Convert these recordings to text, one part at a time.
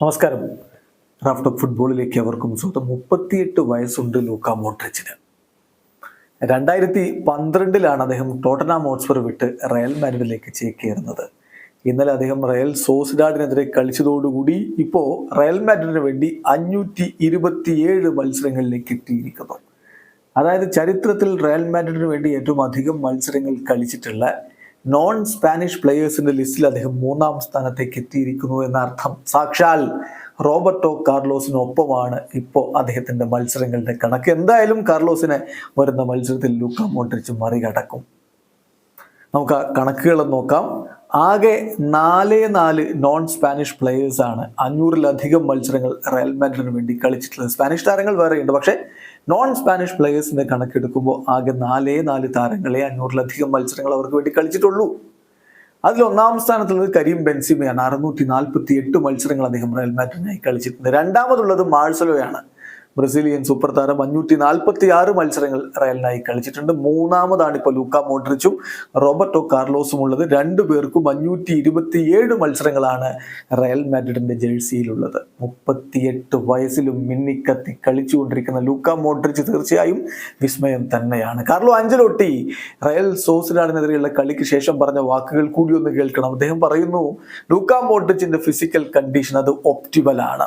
നമസ്കാരം. റാഫ്റ്റ് ഫുട്ബോളിലേക്ക് അവർക്കും സ്വന്തം മുപ്പത്തിയെട്ട് വയസ്സുണ്ട് ലൂക്ക മോട്രിച്ചിന് രണ്ടായിരത്തി പന്ത്രണ്ടിലാണ് അദ്ദേഹം ടോട്ടനാം ഹോട്ട്സ്പർ വിട്ട് റയൽ മാഡ്രിഡിലേക്ക് ചേക്കേറുന്നത്. ഇന്നലെ അദ്ദേഹം റയൽ സോസിഡാഡിനെതിരെ കളിച്ചതോടുകൂടി ഇപ്പോൾ റയൽ മാഡ്രിഡിന് വേണ്ടി അഞ്ഞൂറ്റി ഇരുപത്തിയേഴ് മത്സരങ്ങളിലേക്ക് എത്തിയിരിക്കുന്നു. അതായത് ചരിത്രത്തിൽ റയൽ മാഡ്രിഡിന് വേണ്ടി ഏറ്റവും അധികം മത്സരങ്ങൾ കളിച്ചിട്ടുള്ള നോൺ സ്പാനിഷ് പ്ലെയേഴ്സിന്റെ ലിസ്റ്റിൽ അദ്ദേഹം മൂന്നാം സ്ഥാനത്തേക്ക് എത്തിയിരിക്കുന്നു എന്നർത്ഥം. സാക്ഷാൽ റോബർട്ടോ കാർലോസിനൊപ്പമാണ് ഇപ്പോൾ അദ്ദേഹത്തിന്റെ മത്സരങ്ങളുടെ കണക്ക്. എന്തായാലും കാർലോസിനെ വരുന്ന മത്സരത്തിൽ ലൂക്ക മോട്രിച്ച് മറികടക്കും. നമുക്ക് ആ കണക്കുകൾ നോക്കാം. ആകെ നാല് നാല് നോൺ സ്പാനിഷ് പ്ലേയേഴ്സാണ് അഞ്ഞൂറിലധികം മത്സരങ്ങൾ റയൽ മാഡ്രിഡിന് വേണ്ടി കളിച്ചിട്ടുള്ളത്. സ്പാനിഷ് താരങ്ങൾ വേറെയുണ്ട്. പക്ഷേ നോൺ സ്പാനിഷ് പ്ലേയേഴ്സിന്റെ കണക്കെടുക്കുമ്പോൾ ആകെ നാലേ നാല് താരങ്ങളെ അഞ്ഞൂറിലധികം മത്സരങ്ങൾ അവർക്ക് വേണ്ടി കളിച്ചിട്ടുള്ളൂ. അതിൽ ഒന്നാം സ്ഥാനത്തുള്ളത് കരീം ബെൻസിമയാണ്. അറുന്നൂറ്റി നാൽപ്പത്തി എട്ട് മത്സരങ്ങൾ അദ്ദേഹം റയൽ മാഡ്രിഡിനായി കളിച്ചിട്ടുണ്ട്. രണ്ടാമതുള്ളത് മാഴ്സലോയാണ് ബ്രസീലിയൻ സൂപ്പർ താരം അഞ്ഞൂറ്റി നാൽപ്പത്തി ആറ് മത്സരങ്ങൾ റയലിനായി കളിച്ചിട്ടുണ്ട്. മൂന്നാമതാണ് ഇപ്പോൾ ലൂക്ക മോഡ്രിച്ചും റോബർട്ടോ കാർലോസും ഉള്ളത്. രണ്ടു പേർക്കും അഞ്ഞൂറ്റി ഇരുപത്തിയേഴ് മത്സരങ്ങളാണ് റയൽ മാഡ്രിഡിന്റെ ജേഴ്സിയിലുള്ളത്. മുപ്പത്തിയെട്ട് വയസ്സിലും മിന്നിക്കത്തി കളിച്ചുകൊണ്ടിരിക്കുന്ന ലൂക്ക മോഡ്രിച്ച് തീർച്ചയായും വിസ്മയം തന്നെയാണ്. കാർലോ അഞ്ചലോട്ടി റയൽ സോസിനാടിനെതിരെയുള്ള കളിക്ക് ശേഷം പറഞ്ഞ വാക്കുകൾ കൂടി ഒന്ന് കേൾക്കണം. അദ്ദേഹം പറയുന്നു ലൂക്ക മോഡ്രിച്ചിന്റെ ഫിസിക്കൽ കണ്ടീഷൻ അത് ഒപ്റ്റിമൽ ആണ്.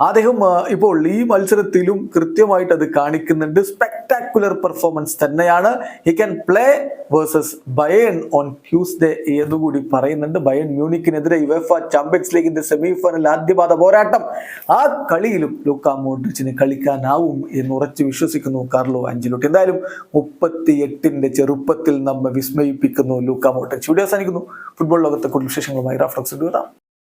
അദ്ദേഹം ഇപ്പോൾ ഈ മത്സരത്തിലും കൃത്യമായിട്ട് അത് കാണിക്കുന്നുണ്ട്. സ്പെക്ടാക്കുലർ പെർഫോമൻസ് തന്നെയാണ്. He can play versus Bayern on Tuesday എന്നുകൂടി പറയുന്നുണ്ട്. ബയൺ മ്യൂണിക്കിനെതിരെ യുഎഫ ചാമ്പ്യൻസ് ലീഗിന്റെ സെമി ഫൈനൽ ആദ്യപാത പോരാട്ടം. ആ കളിയിലും ലൂക്ക മോഡ്രിച്ചിന് കളിക്കാനാവും എന്ന് ഉറച്ചു വിശ്വസിക്കുന്നു കാർലോ അഞ്ചലോട്ടി എന്തായാലും മുപ്പത്തി എട്ടിന്റെ ചെറുപ്പത്തിൽ നമ്മെ വിസ്മയിപ്പിക്കുന്നു ലൂക്ക മോഡ്രിച്ച്. ഇവിടെ അവസാനിക്കുന്നു. ഫുട്ബോൾ ലോകത്തെ കൂടുതൽ വിശേഷങ്ങളുമായി റഫറൻസ് വരാം.